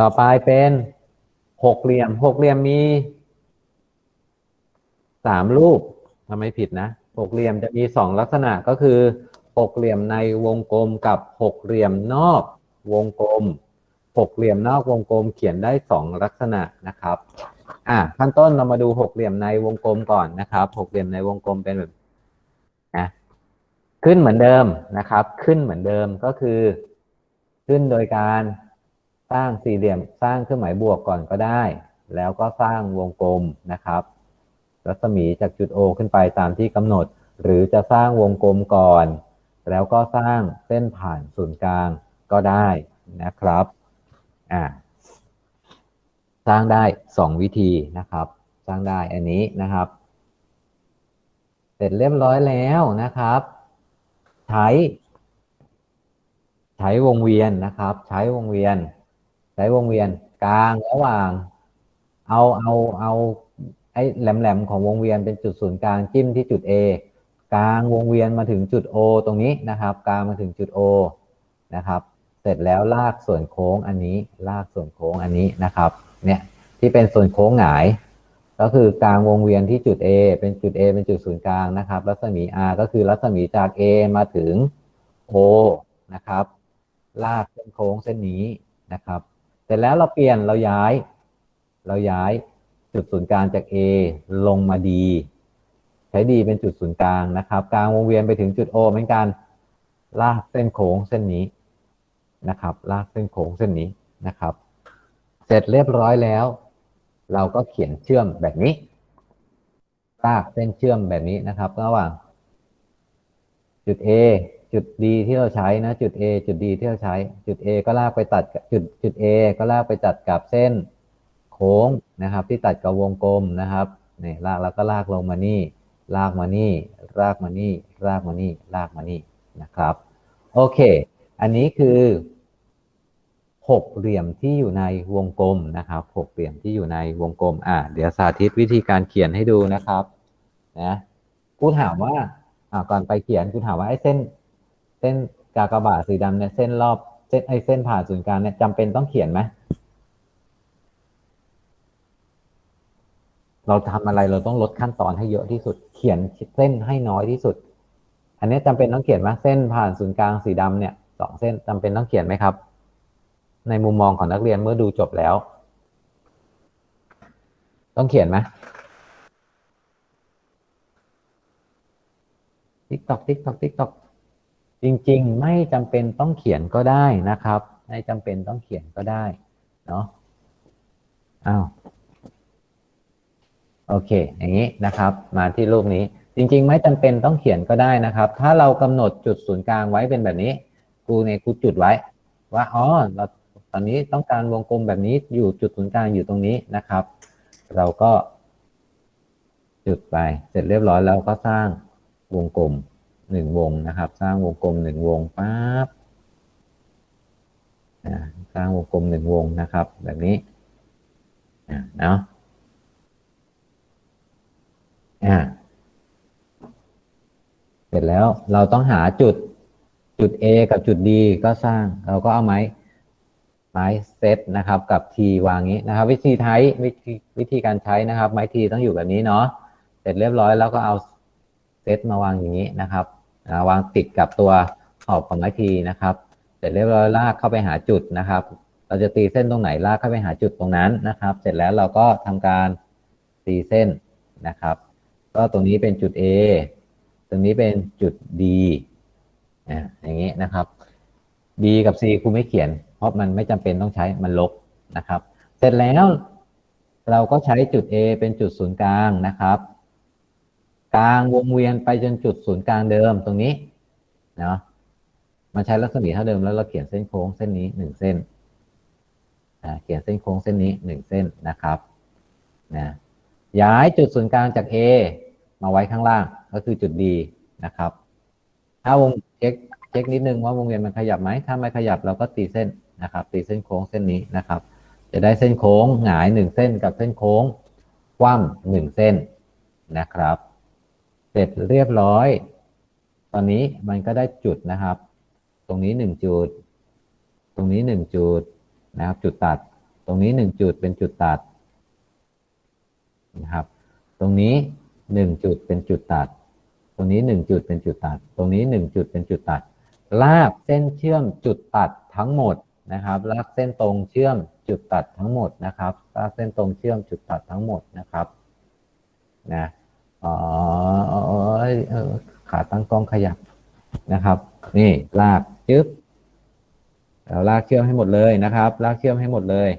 ต่อไปเป็นหกเหลี่ยมหกเหลี่ยมมีสามรูปทำไมผิดนะหกเหลี่ยมจะมีสองลักษณะก็คือหกเหลี่ยมในวงกลมกับหกเหลี่ยมนอกวงกลมหกเหลี่ยมนอกวงกลมเขียนได้สองลักษณะนะครับอะขั้นต้นเรามาดูหกเหลี่ยมในวงกลมก่อนนะครับหกเหลี่ยมในวงกลมเป็นแบบนะขึ้นเหมือนเดิมนะครับ ขึ้นเหมือนเดิมก็คือ ขึ้นโดยการ สร้างสี่เหลี่ยมสร้างเครื่องหมายบวกก่อนก็ได้ แล้วก็สร้างวงกลมนะครับ รัศมีจากจุด O ขึ้นไปตามที่กำหนด หรือจะสร้างวงกลมก่อน แล้วก็สร้างเส้นผ่านศูนย์กลางก็ได้นะครับอ่าสร้างได้สองวิธีนะครับ สร้างได้อันนี้นะครับ เสร็จเรียบร้อยแล้วนะครับ ใช้ ใช้วงเวียนนะครับ ใช้วงเวียน ช้วงเวียนกลางระหว่าง เอาเอาเอาไอ้แหลมๆของวงเวียนเป็นจุดศูนย์กลางจิ้มที่จุด A กลางวงเวียนมาถึงจุด O ตรงนี้นะครับ กลางมาถึงจุด O นะครับ เสร็จแล้วลากส่วนโค้งอันนี้ ลากส่วนโค้งอันนี้นะครับ เนี่ยที่เป็นส่วนโค้งหงาย ก็คือกลางวงเวียนที่จุด A เป็นจุด A เป็นจุดศูนย์กลางนะครับ รัศมี R ก็คือรัศมีจาก A มาถึง O นะครับ ลากเส้นโค้งเส้นนี้นะครับ ร็จแล้วเราเปลี่ยนเราย้าย เราย้ายจุดศูนย์กลางจาก A ลงมา D ใช้ D เป็นจุดศูนย์กลางนะครับกลางวงเวียนไปถึงจุด O เหมือนกันลากเส้นโค้งเส้นนี้นะครับ ลากเส้นโค้งเส้นนี้นะครับ เสร็จเรียบร้อยแล้ว เราก็เขียนเชื่อมแบบนี้ ลากเส้นเชื่อมแบบนี้นะครับ ระหว่างจุด A จุด D ที่เราใช้นะ จุด A จุด D ที่เราใช้ จุด A ก็ลากไปตัดจุดจุด A ก็ลากไปตัดกับเส้นโค้งนะครับ ที่ตัดกับวงกลมนะครับนี่ลากแล้วก็ลากลงมานี่ ลากมานี่ ลากมานี่ ลากมานี่ ลากมานี่นะครับ โอเค อันนี้คือหกเหลี่ยมที่อยู่ในวงกลมนะครับหกเหลี่ยมที่อยู่ในวงกลม อะเดี๋ยวสาธิตวิธีการเขียนให้ดูนะครับนะกูถามว่าอ่าก่อนไปเขียนกูถามว่าไอ้เส้น เส้นกากบาทสีดำเนี่ยเส้นรอบเส้นไอเส้นผ่านศูนย์กลางเนี่ยจำเป็นต้องเขียนไหมเราทำอะไรเราต้องลดขั้นตอนให้เยอะที่สุด เขียนเส้นให้น้อยที่สุด อันนี้จำเป็นต้องเขียนไหมเส้นผ่านศูนย์กลางสีดำเนี่ยสองเส้นจำเป็นต้องเขียนไหมครับ ในมุมมองของนักเรียนเมื่อดูจบแล้ว ต้องเขียนไหมติ๊กตอกติ๊กตอกติ๊กตอก จริงๆ ไม่จำเป็นต้องเขียนก็ได้นะครับ ไม่จำเป็นต้องเขียนก็ได้เนาะอ้าวโอเค อย่างนี้นะครับ มาที่รูปนี้ จริง ๆ ไม่จำเป็นต้องเขียนก็ได้นะครับ ถ้าเรากำหนดจุดศูนย์กลางไว้เป็นแบบนี้ครูเนี่ยกูจุดไว้ ว่าอ๋อเราตอนนี้ต้องการวงกลมแบบนี้อยู่จุดศูนย์กลางอยู่ตรงนี้นะครับ เราก็ จุดไปเสร็จเรียบร้อยแล้วก็สร้างวงกลม หนึ่งวงนะครับ สร้างวงกลมหนึ่งวงปั๊บสร้างวงกลมหนึ่งวงนะครับ แบบนี้เนาะเสร็จแล้วเราต้องหาจุดจุด A กับจุด D ก็สร้างเราก็เอาไม้ไม้เซตนะครับ กับ T วางนี้นะครับ วิธีใช้วิธีวิธีการใช้นะครับ ไม้ T ต้องอยู่แบบนี้เนาะเสร็จเรียบร้อยแล้วก็เอาเซตมาวางอย่างนี้นะครับ อ่าวางติดกับตัวขอบของไม้ T นะครับ เสร็จเรียบร้อยลากเข้าไปหาจุดนะครับ เราจะตีเส้นตรงไหนลากเข้าไปหาจุดตรงนั้นนะครับ เสร็จแล้วเราก็ทำการตีเส้นนะครับ ก็ตรงนี้เป็นจุด A ตรงนี้เป็นจุด D อ่าอย่างนี้นะครับ B กับ C ครูไม่เขียน เพราะมันไม่จำเป็นต้องใช้มันลบนะครับ เสร็จแล้วเราก็ใช้จุด A เป็นจุดศูนย์กลางนะครับ กลางวงเวียนไปจนจุดศูนย์กลางเดิมตรงนี้เนาะมันใช้รัศมีเท่าเดิมแล้วเราเขียนเส้นโค้งเส้นนี้หนึ่งเส้นเขียนเส้นโค้งเส้นนี้หนึ่งเส้นนะครับนะย้ายจุดศูนย์กลางจาก A มาไว้ข้างล่างก็คือจุด D นะครับ ถ้าวงเช็คเช็คนิดนึงว่าวงเวียนมันขยับไหมถ้าไม่ขยับเราก็ตีเส้นนะครับ ตีเส้นโค้งเส้นนี้นะครับ จะได้เส้นโค้งหงายหนึ่งเส้นกับเส้นโค้งคว่ำหนึ่งเส้นนะครับ เสร็จเรียบร้อย ตอนนี้มันก็ได้จุดนะครับ ตรงนี้หนึ่งจุด ตรงนี้หนึ่งจุดนะครับ จุดตัด ตรงนี้หนึ่งจุดเป็นจุดตัดนะครับ ตรงนี้หนึ่งจุดเป็นจุดตัด ตรงนี้หนึ่งจุดเป็นจุดตัด ตรงนี้หนึ่งจุดเป็นจุดตัด ลากเส้นเชื่อมจุดตัดทั้งหมดนะครับ ลากเส้นตรงเชื่อมจุดตัดทั้งหมดนะครับ ลากเส้นตรงเชื่อมจุดตัดทั้งหมดนะครับ นะ อ๋อเออขาตั้งกล้องขยับนะครับ นี่ลากจึ๊บเราลากเชื่อมให้หมดเลยนะครับ ลากเชื่อมให้หมดเลย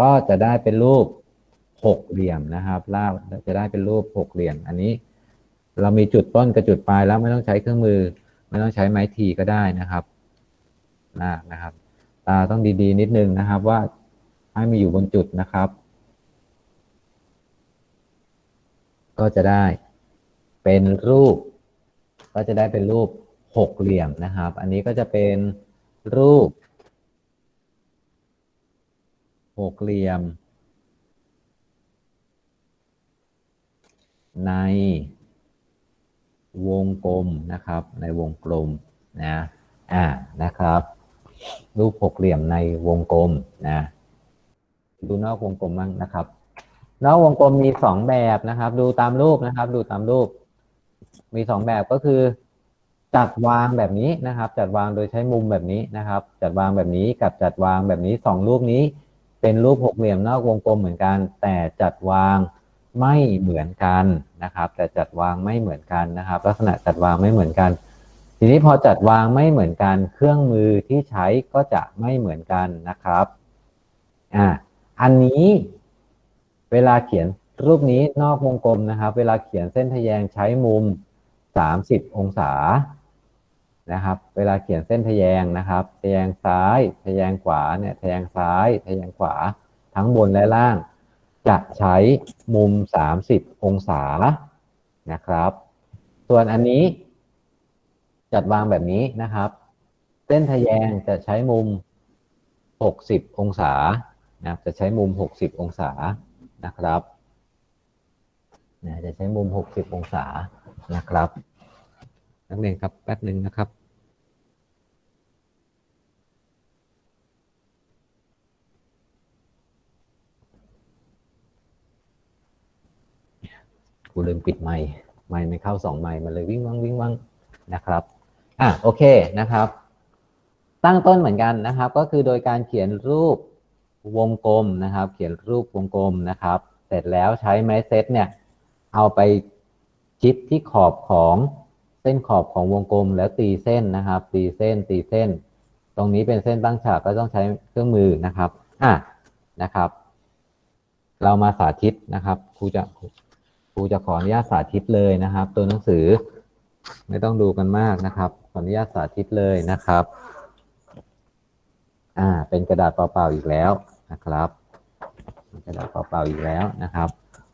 ก็จะได้เป็นรูปหกเหลี่ยมนะครับ ลากจะได้เป็นรูปหกเหลี่ยม อันนี้ เรามีจุดต้นกับจุดปลายแล้วไม่ต้องใช้เครื่องมือ ไม่ต้องใช้ไม้ทีก็ได้นะครับลากนะครับ ตาต้องดีๆ นิดนึงนะครับว่าให้มีอยู่บนจุดนะครับ ก็จะได้เป็นรูป ก็จะได้เป็นรูปหกเหลี่ยมนะครับ อันนี้ก็จะเป็นรูปหกเหลี่ยม ในวงกลมนะครับ ในวงกลมนะอ่านะครับ รูปหกเหลี่ยมในวงกลมนะดูนอกวงกลมบ้างนะครับ นอกวงกลมมีสองแบบนะครับ ดูตามรูปนะครับ ดูตามรูป มีสองแบบก็คือ จัดวางแบบนี้นะครับ จัดวางโดยใช้มุมแบบนี้นะครับ จัดวางแบบนี้กับจัดวางแบบนี้สองรูปนี้เป็นรูปหกเหลี่ยมนอกวงกลมเหมือนกัน แต่จัดวางไม่เหมือนกันนะครับ แต่จัดวางไม่เหมือนกันนะครับ ลักษณะจัดวางไม่เหมือนกัน ทีนี้พอจัดวางไม่เหมือนกัน เครื่องมือที่ใช้ก็จะไม่เหมือนกันนะครับอ่าอันนี้ เวลาเขียนรูปนี้นอกวงกลมนะครับ เวลาเขียนเส้นทะแยงใช้มุม 30 องศานะครับ เวลาเขียนเส้นทะแยงนะครับทะแยงซ้ายทะแยงขวาเนี่ยทะแยงซ้ายทะแยงขวาทั้งบนและล่าง จะใช้มุม 30 องศานะครับ ส่วนอันนี้จัดวางแบบนี้นะครับ เส้นทะแยงจะใช้มุม 60 องศานะครับจะใช้มุม 60 องศา นะครับนะจะใช้มุม 60 องศานะครับ นักเรียนครับแป๊บหนึ่งนะครับกูลืมปิดไมค์ไมค์ไม่เข้าสองไมค์มันเลยวิ่งวังวิ่งวังนะครับอะโอเคนะครับ ตั้งต้นเหมือนกันนะครับ ก็คือโดยการเขียนรูป วงกลมนะครับ เขียนรูปวงกลมนะครับ เสร็จแล้วใช้ไม้เซตเนี่ยเอาไปชิดที่ขอบของเส้นขอบของวงกลมแล้วตีเส้นนะครับ ตีเส้นตีเส้น ตรงนี้เป็นเส้นตั้งฉากก็ต้องใช้เครื่องมือนะครับอะนะครับ เรามาสาธิตนะครับครูจะครูจะขออนุญาตสาธิตเลยนะครับ ตัวหนังสือไม่ต้องดูกันมากนะครับ ขออนุญาตสาธิตเลยนะครับ อ่า เป็นกระดาษเปล่าๆอีกแล้ว นะครับกระดาษเปล่าๆอีกแล้วนะครับ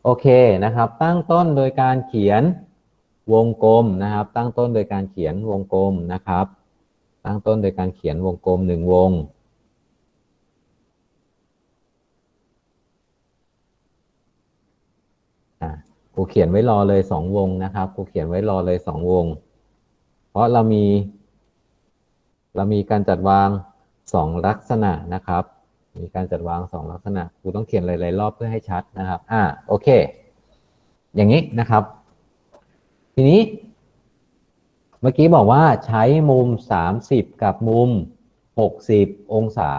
โอเคนะครับ ตั้งต้นโดยการเขียนวงกลมนะครับ ตั้งต้นโดยการเขียนวงกลมนะครับ ตั้งต้นโดยการเขียนวงกลมหนึ่งวงอะครูเขียนไว้รอเลยสองวงนะครับครูเขียนไว้รอเลยสองวง เพราะเรามี เรามีการจัดวางสองลักษณะนะครับ มีการจัดวางสองลักษณะครูต้องเขียนหลายๆรอบเพื่อให้ชัดนะครับ อ่าโอเค อย่างนี้นะครับ ทีนี้ เมื่อกี้บอกว่าใช้มุม 30 กับมุม 60 องศา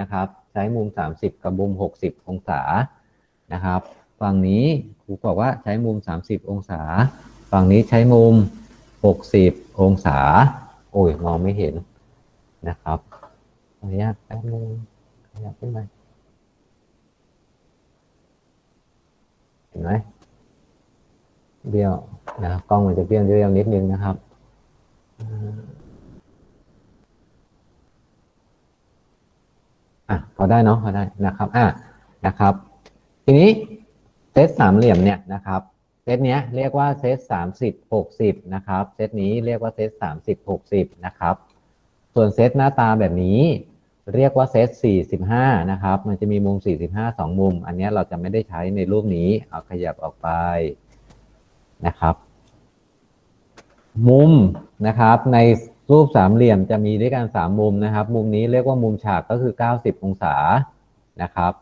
นะครับ ใช้มุม 30 กับมุม 60 องศานะครับฝั่งนี้ครูบอกว่าใช้มุม 30 องศา ฝั่งนี้ใช้มุม 60 องศา โอ้ยมองไม่เห็นนะครับอนุญาตแป๊บนึง ขยับขึ้นมาเห็นไหมเบี้ยวนะครับกล้องมันจะเบี้ยวเบี้ยวนิดนึงนะครับอะพอได้เนาะพอได้นะครับ อะนะครับ ทีนี้เซตสามเหลี่ยมเนี่ยนะครับเซตเนี้ยเรียกว่าเซตสามสิบหกสิบนะครับ เซตนี้เรียกว่าเซตสามสิบหกสิบนะครับ ส่วนเซตหน้าตาแบบนี้ เรียกว่าเซตสี่สิบห้านะครับ มันจะมีมุมสี่สิบห้าสองมุม อันนี้เราจะไม่ได้ใช้ในรูปนี้ เอาขยับออกไปนะครับ มุมนะครับ ในรูปสามเหลี่ยมจะมีด้วยกันสามมุมนะครับ มุมนี้เรียกว่ามุมฉากก็คือ 90 องศานะครับ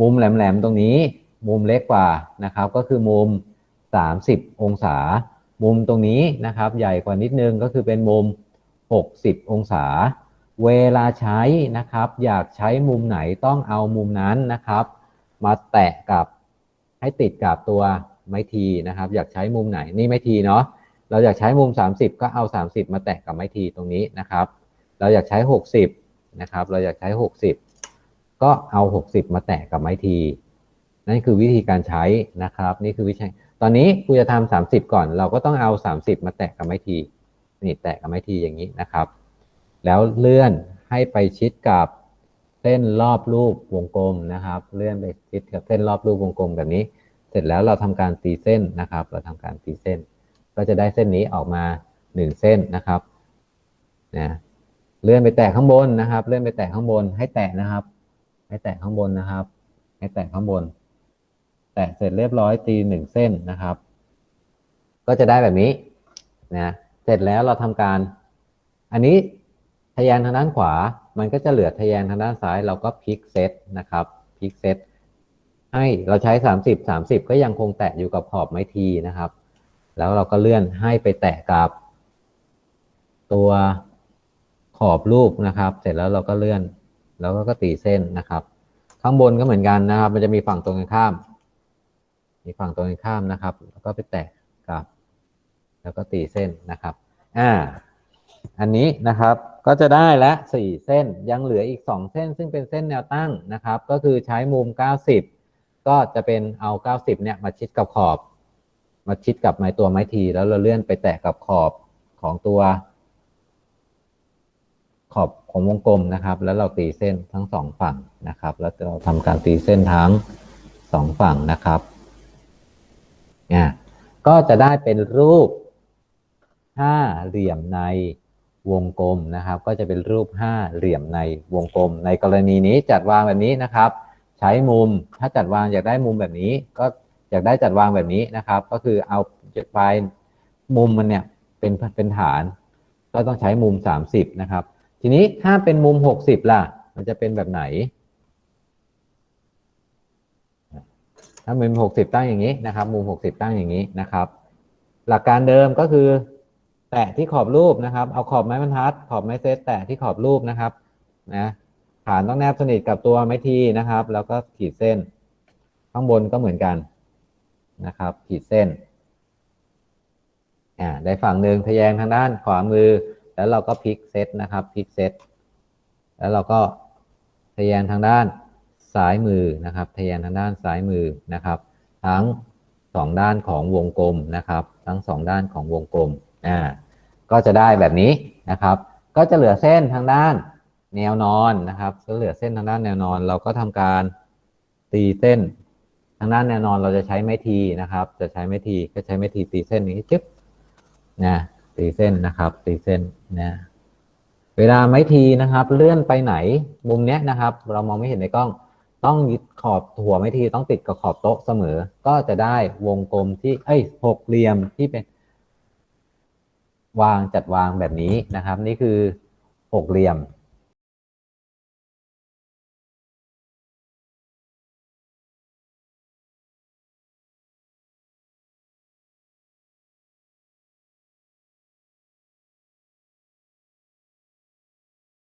มุมแหลมๆตรงนี้ มุมเล็กกว่านะครับ ก็คือมุม 30 องศา มุมตรงนี้นะครับ ใหญ่กว่านิดนึงก็คือเป็นมุม 60 องศา เวลาใช้นะครับ อยากใช้มุมไหนต้องเอามุมนั้นนะครับ มาแตะกับให้ติดกับตัวไม้ทีนะครับ อยากใช้มุมไหนนี่ไม้ทีเนาะเราอยากใช้มุม 30 ก็เอา 30 มาแตะกับไม้ทีตรงนี้นะครับ เราอยากใช้ 60นะครับเราอยากใช้ 60 ก็เอา 60 มาแตะกับไม้ทีนั่นคือวิธีการใช้นะครับ นี่คือวิธีตอนนี้กูจะทำ30 ก่อน เราก็ต้องเอา 30 มาแตะกับไม้ทีนี่แตะกับไม้ทีอย่างนี้นะครับ แล้วเลื่อนให้ไปชิดกับเส้นรอบรูปวงกลมนะครับ เลื่อนไปชิดกับเส้นรอบรูปวงกลมแบบนี้ เสร็จแล้วเราทำการตีเส้นนะครับ เราทำการตีเส้น ก็จะได้เส้นนี้ออกมาหนึ่งเส้นนะครับนะเลื่อนไปแตะข้างบนนะครับ เลื่อนไปแตะข้างบนให้แตะนะครับ ให้แตะข้างบนนะครับ ให้แตะข้างบน แตะเสร็จเรียบร้อยตีหนึ่งเส้นนะครับ ก็จะได้แบบนี้นะเสร็จแล้วเราทำการ อันนี้ ทะแยงทางด้านขวา มันก็จะเหลือทะแยงทางด้านซ้าย เราก็พลิกเซตนะครับพลิกเซตให้เราใช้ 30 30 ก็ยังคงแตะอยู่กับขอบไม้ทีนะครับ แล้วเราก็เลื่อนให้ไปแตะกับ ตัวขอบรูปนะครับ เสร็จแล้วเราก็เลื่อน แล้วก็ตีเส้นนะครับ ข้างบนก็เหมือนกันนะครับ มันจะมีฝั่งตรงกันข้าม มีฝั่งตรงกันข้ามนะครับ แล้วก็ไปแตะกับ แล้วก็ตีเส้นนะครับ อ่า อันนี้นะครับก็จะได้ละสี่เส้นยังเหลืออีกสองเส้น ซึ่งเป็นเส้นแนวตั้งนะครับ ก็คือใช้มุม 90 ก็จะเป็นเอา 90 เนี่ยมาชิดกับขอบ มาชิดกับไม้ตัวไม้ทีแล้วเราเลื่อนไปแตะกับขอบของตัว ขอบของวงกลมนะครับ แล้วเราตีเส้นทั้งสองฝั่งนะครับ แล้วเราทำการตีเส้นทั้งสองฝั่งนะครับเนี่ยก็จะได้เป็นรูปห้าเหลี่ยมใน วงกลมนะครับ ก็จะเป็นรูปห้าเหลี่ยมในวงกลม ในกรณีนี้จัดวางแบบนี้นะครับ ใช้มุมถ้าจัดวางอยากได้มุมแบบนี้ ก็อยากได้จัดวางแบบนี้นะครับ ก็คือเอาปลายมุมมันเนี่ยเป็นเป็นฐาน ก็ต้องใช้มุม 30 นะครับ ทีนี้ถ้าเป็นมุม 60 ล่ะ มันจะเป็นแบบไหน ถ้ามุม 60 ตั้งอย่างนี้นะครับ มุม 60 ตั้งอย่างนี้นะครับ หลักการเดิมก็คือ แตะที่ขอบรูปนะครับ เอาขอบไม้บรรทัด ขอบไม้เซตแตะที่ขอบรูปนะครับนะฐานต้องแนบสนิทกับตัวไม้ทีนะครับ แล้วก็ขีดเส้น ข้างบนก็เหมือนกันนะครับ ขีดเส้นอ่าได้ฝั่งหนึ่งทะแยงทางด้านขวามือ แล้วเราก็พลิกเซตนะครับพลิกเซตแล้วเราก็ทะแยงทางด้านซ้ายมือนะครับ ทะแยงทางด้านซ้ายมือนะครับ ทั้งสองด้านของวงกลมนะครับ ทั้งสองด้านของวงกลม อ่าก็จะได้แบบนี้นะครับ ก็จะเหลือเส้นทางด้านแนวนอนนะครับก็เหลือเส้นทางด้านแนวนอน เราก็ทำการตีเส้น ทางด้านแนวนอนเราจะใช้ไม้ทีนะครับ จะใช้ไม้ทีก็ใช้ไม้ทีตีเส้นนี้จึ๊บนะตีเส้นนะครับ ตีเส้นนะเวลาไม้ทีนะครับ เลื่อนไปไหนมุมเนี้ยนะครับ เรามองไม่เห็นในกล้อง ต้องยึดขอบหัวไม้ทีต้องติดกับขอบโต๊ะเสมอ ก็จะได้วงกลมที่เอ้ยหกเหลี่ยมที่เป็น วางจัดวางแบบนี้นะครับ นี่คือหกเหลี่ยม